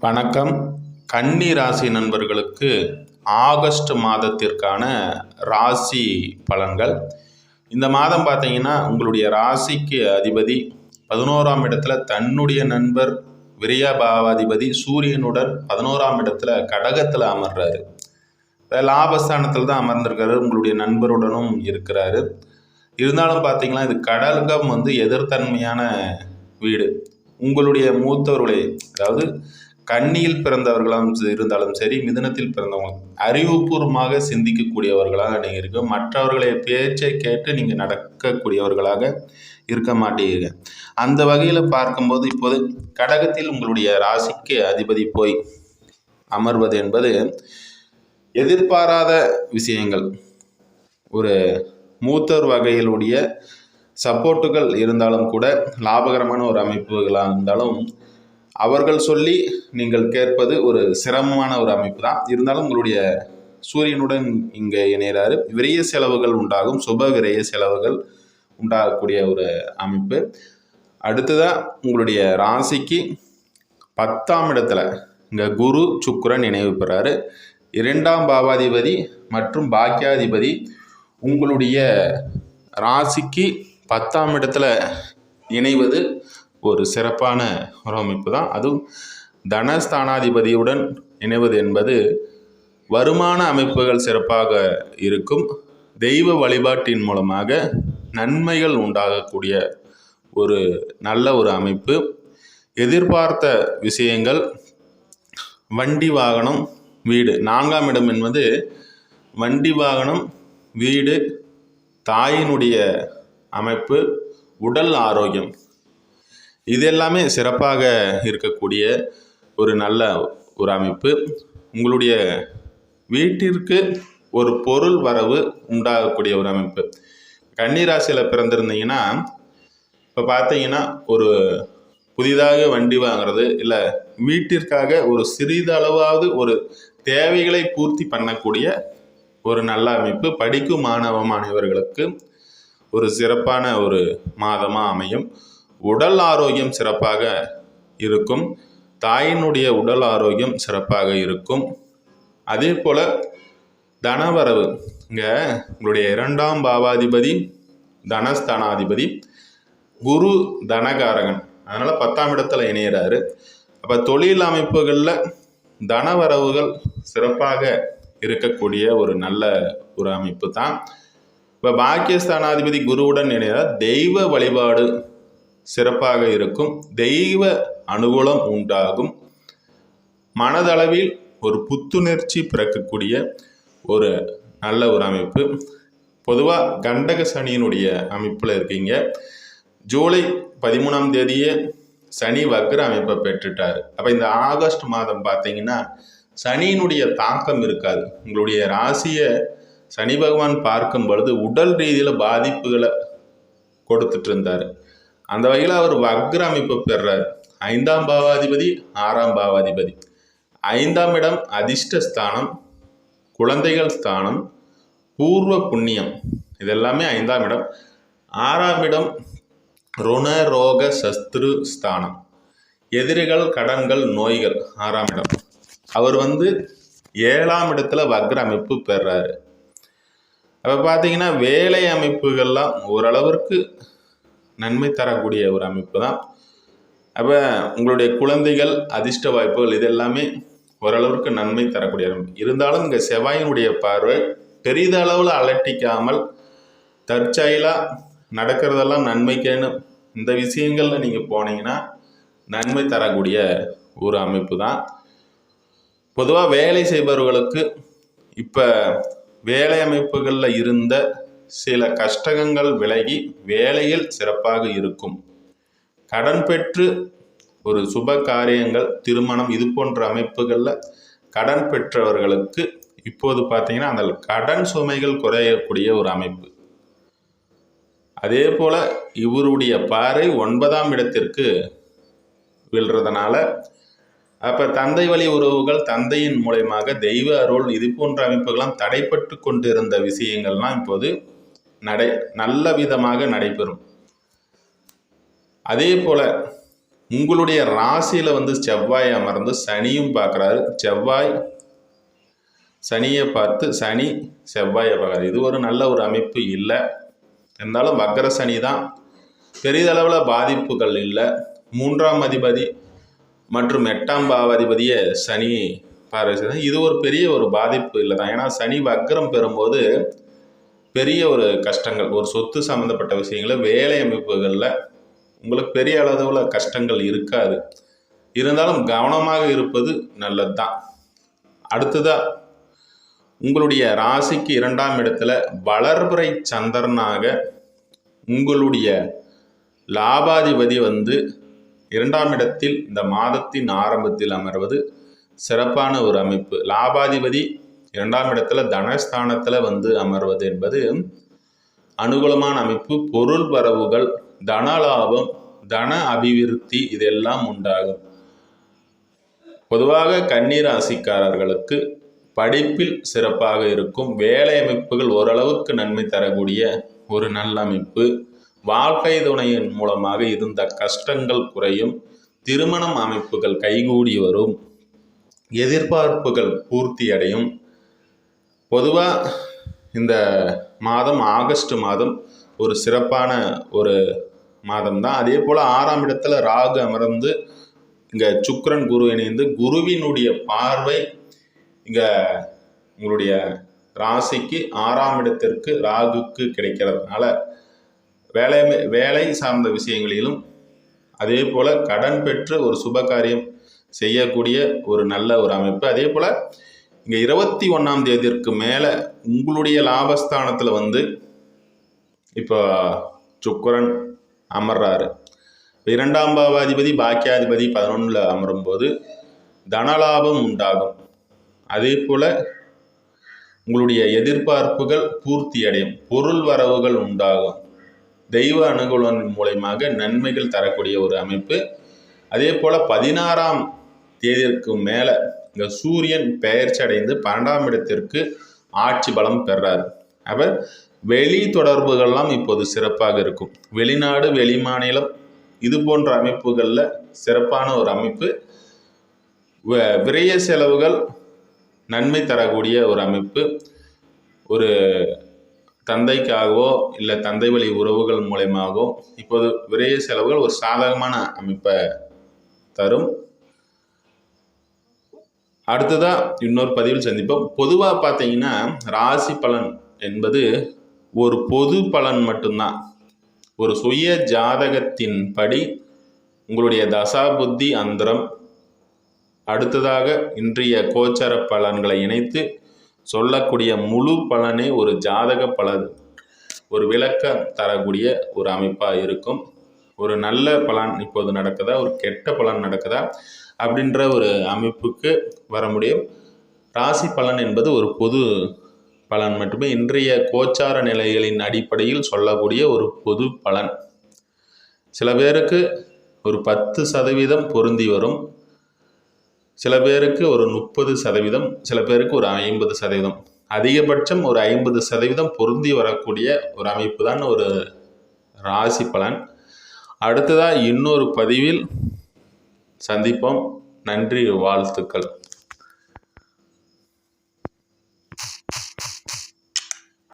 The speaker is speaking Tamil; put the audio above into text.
வணக்கம். கன்னி ராசி நண்பர்களுக்கு ஆகஸ்ட் மாதத்திற்கான ராசி பலன்கள். இந்த மாதம் பார்த்தீங்கன்னா உங்களுடைய ராசிக்கு அதிபதி பதினோராம் இடத்துல தன்னுடைய நண்பர் விரைய பாவாதிபதி சூரியனுடன் பதினோராம் இடத்துல கடகத்தில் அமர்றாரு. லாபஸ்தானத்தில் தான் அமர்ந்திருக்காரு உங்களுடைய நண்பருடனும் இருக்கிறாரு. இருந்தாலும் பார்த்தீங்கன்னா இது கடகம் வந்து எதிர்த்தன்மையான வீடு. உங்களுடைய மூத்தவர்களே அதாவது கண்ணியில் பிறந்தவர்களும் இருந்தாலும் சரி மிதனத்தில் பிறந்தவங்க அறிவுபூர்வமாக சிந்திக்கக்கூடியவர்களாக நீங்கள் இருக்க மற்றவர்களை பேச்சை கேட்டு நீங்கள் நடக்கக்கூடியவர்களாக இருக்க மாட்டீங்க. அந்த வகையில் பார்க்கும்போது இப்போது கடகத்தில் உங்களுடைய ராசிக்கு அதிபதி போய் அமர்வது என்பது எதிர்பாராத விஷயங்கள். ஒரு மூத்தர் வகையிலுடைய சப்போர்ட்டுகள் இருந்தாலும் கூட லாபகரமான ஒரு அமைப்புகளாக இருந்தாலும் அவர்கள் சொல்லி நீங்கள் கேட்பது ஒரு சிரமமான ஒரு அமைப்பு தான் இருந்தாலும் உங்களுடைய சூரியனுடன் இங்கே இணைகிறாரு. விரைய செலவுகள் உண்டாகும். சுப விரைய செலவுகள் உண்டாகக்கூடிய ஒரு அமைப்பு. அடுத்ததாக உங்களுடைய ராசிக்கு பத்தாம் இடத்துல இங்கே குரு சுக்கரன் நினைவு பெறாரு. இரண்டாம் பாவாதிபதி மற்றும் பாக்கியாதிபதி உங்களுடைய ராசிக்கு பத்தாம் இடத்துல இணைவது ஒரு சிறப்பான ஒரு அமைப்பு தான். அதுவும் தனஸ்தானாதிபதியுடன் இணைவது என்பது வருமான அமைப்புகள் சிறப்பாக இருக்கும். தெய்வ வழிபாட்டின் மூலமாக நன்மைகள் உண்டாகக்கூடிய ஒரு நல்ல ஒரு அமைப்பு. எதிர்பார்த்த விஷயங்கள் வண்டி வாகனம் வீடு. நான்காம் இடம் என்பது வண்டி வாகனம் வீடு தாயினுடைய அமைப்பு உடல் ஆரோக்கியம். இது எல்லாமே சிறப்பாக இருக்கக்கூடிய ஒரு நல்ல ஒரு அமைப்பு. உங்களுடைய வீட்டிற்கு ஒரு பொருள் வரவு உண்டாகக்கூடிய ஒரு அமைப்பு. கன்னிராசியில் பிறந்திருந்தீங்கன்னா இப்போ பார்த்தீங்கன்னா ஒரு புதிதாக வண்டி வாங்குறது இல்லை வீட்டிற்காக ஒரு சிறிதளவாவது ஒரு தேவைகளை பூர்த்தி பண்ணக்கூடிய ஒரு நல்ல அமைப்பு. படிக்கும் மாணவ மாணவர்களுக்கு ஒரு சிறப்பான ஒரு மாதமாக அமையும். உடல் ஆரோக்கியம் சிறப்பாக இருக்கும். தாயினுடைய உடல் ஆரோக்கியம் சிறப்பாக இருக்கும். அதே போல் தனவரவு இங்கே உங்களுடைய இரண்டாம் பாவாதிபதி தனஸ்தானாதிபதி குரு தனகாரகன். அதனால் பத்தாம் இடத்துல இணையிறாரு. அப்போ தொழில் அமைப்புகளில் தனவரவுகள் சிறப்பாக இருக்கக்கூடிய ஒரு நல்ல ஒரு அமைப்பு தான். இப்போ பாக்கியஸ்தானாதிபதி குருவுடன் இணைந்தால் தெய்வ வழிபாடு சிறப்பாக இருக்கும். தெய்வ அனுகூலம் உண்டாகும். மனதளவில் ஒரு புத்துணர்ச்சி பிறக்கக்கூடிய ஒரு நல்ல ஒரு அமைப்பு. பொதுவாக கண்டக சனியினுடைய அமைப்பில் இருக்கீங்க. ஜூலை பதிமூணாம் தேதியே சனி வக்ர அமைப்பை பெற்றுட்டார். அப்போ இந்த ஆகஸ்ட் மாதம் பார்த்தீங்கன்னா சனியினுடைய தாக்கம் இருக்காது. உங்களுடைய ராசியை சனி பகவான் பார்க்கும் பொழுது உடல் ரீதியில் பாதிப்புகளை கொடுத்துட்டு இருந்தார். அந்த வகையில் அவர் வக்ர அமைப்பு பெறார். ஐந்தாம் பாவாதிபதி ஆறாம் பாவாதிபதி. ஐந்தாம் இடம் அதிர்ஷ்ட ஸ்தானம் குழந்தைகள் ஸ்தானம் பூர்வ புண்ணியம். இதெல்லாமே ஐந்தாம் இடம். ஆறாம் இடம் ருண ரோக சஸ்திரு ஸ்தானம். எதிரிகள் கடன்கள் நோய்கள். ஆறாம் இடம். அவர் வந்து ஏழாம் இடத்துல வக்ர அமைப்பு பெறாரு. அப்போ பார்த்தீங்கன்னா வேலை அமைப்புகள்லாம் ஓரளவிற்கு நன்மை தரக்கூடிய ஒரு அமைப்பு தான் அப்போ உங்களுடைய குழந்தைகள் அதிர்ஷ்ட வாய்ப்புகள் இது எல்லாமே ஓரளவுக்கு நன்மை தரக்கூடிய அமைப்பு. இருந்தாலும் இங்கே செவ்வாயினுடைய பார்வை பெரிதளவில் அலட்டிக்காமல் தற்செயலாக நடக்கிறதெல்லாம் நன்மைக்கேன்னு இந்த விஷயங்களில் நீங்கள் போனீங்கன்னா நன்மை தரக்கூடிய ஒரு அமைப்பு தான் பொதுவாக வேலை செய்பவர்களுக்கு இப்போ வேலை அமைப்புகளில் இருந்த சில கஷ்டங்கள் விலகி வேலையில் சிறப்பாக இருக்கும். கடன் பெற்று ஒரு சுப காரியங்கள் திருமணம் இது போன்ற அமைப்புகளில் கடன் பெற்றவர்களுக்கு இப்போது பார்த்தீங்கன்னா அந்த கடன் சுமைகள் குறையக்கூடிய ஒரு அமைப்பு. அதே போல் இவருடைய பாறை ஒன்பதாம் இடத்திற்கு விழுறதுனால அப்போ தந்தை வழி உறவுகள் தந்தையின் மூலயமாக தெய்வ அருள் இது போன்ற அமைப்புகள்லாம் தடைப்பட்டு கொண்டிருந்த விஷயங்கள்லாம் இப்போது நடை நல்ல விதமாக நடைபெறும். அதே போல் உங்களுடைய ராசியில் வந்து செவ்வாய் அமர்ந்து சனியும் பார்க்குறாரு. செவ்வாய் சனியை பார்த்து சனி செவ்வாயை பார்க்குறாரு. இது ஒரு நல்ல ஒரு அமைப்பு இல்லை. இருந்தாலும் வக்கர சனி தான். பெரிதளவில் பாதிப்புகள் இல்லை. மூன்றாம் அதிபதி மற்றும் எட்டாம் பாவாதிபதியை சனி பார்வை இது ஒரு பெரிய ஒரு பாதிப்பு இல்லை தான். ஏன்னா சனி வக்கரம் பெறும்போது பெரிய ஒரு கஷ்டங்கள் ஒரு சொத்து சம்மந்தப்பட்ட விஷயங்கள வேலை அமைப்புகளில் உங்களுக்கு பெரிய அளவில் கஷ்டங்கள் இருக்காது. இருந்தாலும் கவனமாக இருப்பது நல்லது தான் அடுத்ததாக உங்களுடைய ராசிக்கு இரண்டாம் இடத்துல வளர்பிறை சந்திரனாக உங்களுடைய லாபாதிபதி வந்து இரண்டாம் இடத்தில் இந்த மாதத்தின் ஆரம்பத்தில் அமர்வது சிறப்பான ஒரு அமைப்பு. லாபாதிபதி இரண்டாம் இடத்துல தனஸ்தானத்தில் வந்து அமர்வது என்பது அனுகூலமான அமைப்பு. பொருள் வரவுகள் தன லாபம் தன அபிவிருத்தி இதெல்லாம் உண்டாகும். பொதுவாக கன்னிராசிக்காரர்களுக்கு படிப்பில் சிறப்பாக இருக்கும் வேலை அமைப்புகள் ஓரளவுக்கு நன்மை தரக்கூடிய ஒரு நல்ல அமைப்பு. வாழ்க்கை துணையின் மூலமாக இருந்த கஷ்டங்கள் குறையும். திருமணம் அமைப்புகள் கைகூடி வரும். எதிர்பார்ப்புகள் பூர்த்தி அடையும் பொதுவாக இந்த மாதம் ஆகஸ்ட் மாதம் ஒரு சிறப்பான ஒரு மாதம் தான் அதே போல் ஆறாம் இடத்துல ராகு அமர்ந்து இங்கே சுக்ரன் குரு இணைந்து குருவினுடைய பார்வை இங்கே உங்களுடைய ராசிக்கு ஆறாம் இடத்திற்கு ராகுக்கு கிடைக்கிறதுனால வேலை வேலை சார்ந்த விஷயங்களிலும் அதே போல் கடன் பெற்று ஒரு சுப காரியம் செய்யக்கூடிய ஒரு நல்ல ஒரு அமைப்பு. அதே போல் இங்கே இருபத்தி ஒன்றாம் தேதிக்கு மேலே உங்களுடைய லாபஸ்தானத்தில் வந்து இப்போ சுக்கரன் அமர்றாரு. இரண்டாம் பாவாதிபதி பாக்கியாதிபதி பதினொன்றில் அமரும்போது தனலாபம் உண்டாகும். அதே போல் உங்களுடைய எதிர்பார்ப்புகள் பூர்த்தி அடையும். பொருள் வரவுகள் உண்டாகும். தெய்வ அனுகூலம் மூலயமாக நன்மைகள் தரக்கூடிய ஒரு அமைப்பு. அதே போல் பதினாறாம் தேதிக்கு மேலே இந்த சூரியன் பெயர்ச்சி அடைந்து பன்னெண்டாம் இடத்திற்கு ஆட்சி பலம் பெறார். அவர் வெளி தொடர்புகள்லாம் இப்போது சிறப்பாக இருக்கும். வெளிநாடு வெளி மாநிலம் இது போன்ற அமைப்புகளில் சிறப்பான ஒரு அமைப்பு. விரைய செலவுகள் நன்மை தரக்கூடிய ஒரு அமைப்பு. ஒரு தந்தைக்காகவோ இல்லை தந்தை வழி உறவுகள் மூலயமாகவோ இப்போது விரைய செலவுகள் ஒரு சாதகமான அமைப்பை தரும். அடுத்ததாக இன்னொரு பதிவில் சந்திப்போம். பொதுவாக பார்த்தீங்கன்னா ராசி பலன் என்பது ஒரு பொது பலன் மட்டும்தான். ஒரு சுய ஜாதகத்தின் படி உங்களுடைய தசா புத்தி அந்தரம். அடுத்ததாக இன்றைய கோச்சர பலன்களை இணைத்து சொல்லக்கூடிய முழு பலனே ஒரு ஜாதக பலன். ஒரு விளக்கம் தரக்கூடிய ஒரு அமைப்பாக இருக்கும். ஒரு நல்ல பலன் இப்போது நடக்குதா? ஒரு கெட்ட பலன் நடக்குதா? அப்படின்ற ஒரு அமைப்புக்கு வர முடியும். ராசி பலன் என்பது ஒரு பொது பலன் மட்டுமே. இன்றைய கோச்சார நிலைகளின் அடிப்படையில் சொல்லக்கூடிய ஒரு பொது பலன். சில பேருக்கு ஒரு பத்து சதவீதம் பொருந்தி வரும். சில பேருக்கு ஒரு முப்பது சதவீதம் சில பேருக்கு ஒரு ஐம்பது சதவீதம். அதிகபட்சம் ஒரு ஐம்பது சதவீதம் பொருந்தி வரக்கூடிய ஒரு அமைப்பு தான் ஒரு ராசி பலன். அடுத்ததாக இன்னொரு பதிவில் சந்திப்போம். நன்றி வாழ்த்துக்கள்.